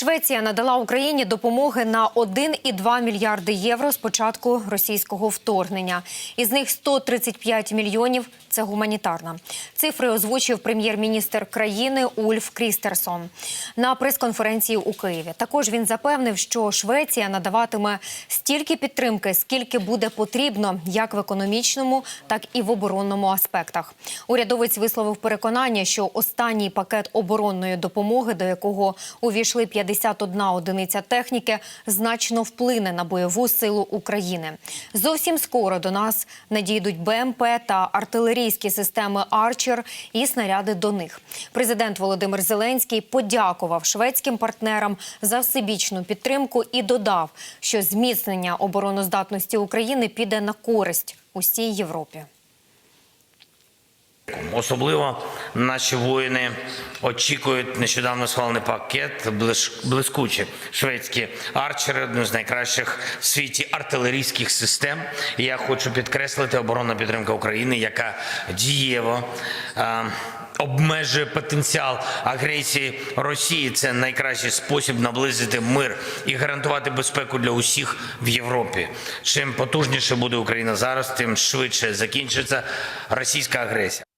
Швеція надала Україні допомоги на 1,2 мільярди євро з початку російського вторгнення. Із них 135 мільйонів це гуманітарна. Цифри озвучив прем'єр-міністр країни Ульф Крістерсон на прес-конференції у Києві. Також він запевнив, що Швеція надаватиме стільки підтримки, скільки буде потрібно, як в економічному, так і в оборонному аспектах. Урядовець висловив переконання, що останній пакет оборонної допомоги, до якого увійшли 51 одиниця техніки, значно вплине на бойову силу України. Зовсім скоро до нас надійдуть БМП та артилерійські системи Арчер і снаряди до них. Президент Володимир Зеленський подякував шведським партнерам за всебічну підтримку і додав, що зміцнення обороноздатності України піде на користь усій Європі. Особливо наші воїни очікують нещодавно схвалений пакет блискучі шведські арчери, одну з найкращих в світі артилерійських систем. І я хочу підкреслити оборонна підтримка України, яка дієво. е, Обмежує потенціал агресії Росії. Це найкращий спосіб наблизити мир і гарантувати безпеку для усіх в Європі. Чим потужніше буде Україна зараз, тим швидше закінчиться російська агресія.